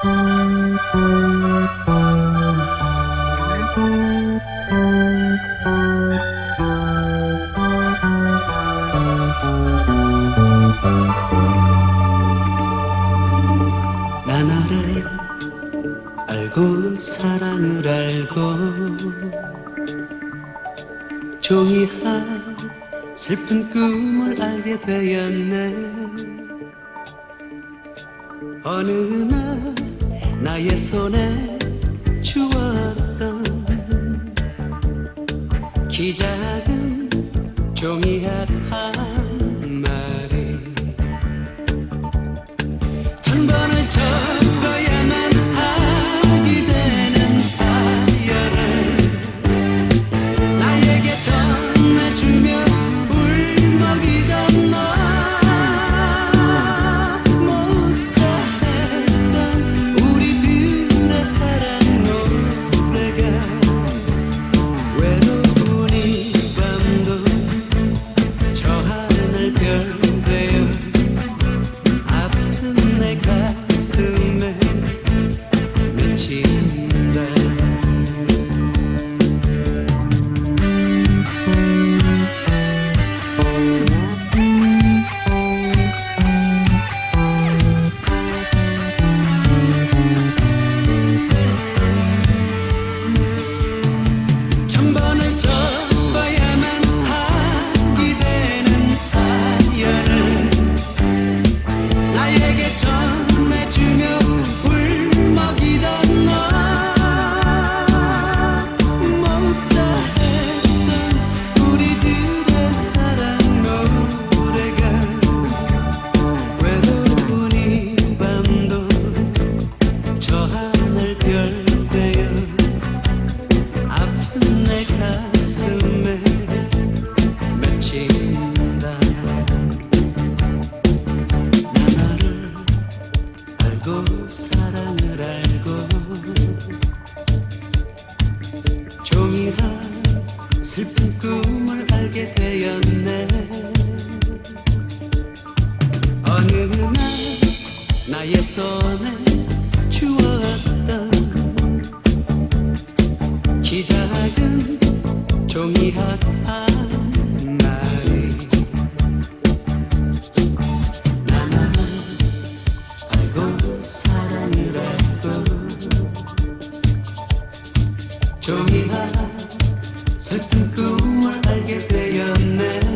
나 너를 알고 사랑을 알고 종이한 슬픈 꿈을 알게 되었네. 어느 날 나의 손에 주었던 키 작은 종이한 한 마리. 천번 나 한 슬픈 꿈을 알게 되었네. 어느 날 나의 손에 주었던 키 작은 종이 한 마리 나만 알고 사랑을 했고 종이 한 Tutukumar al que te llame.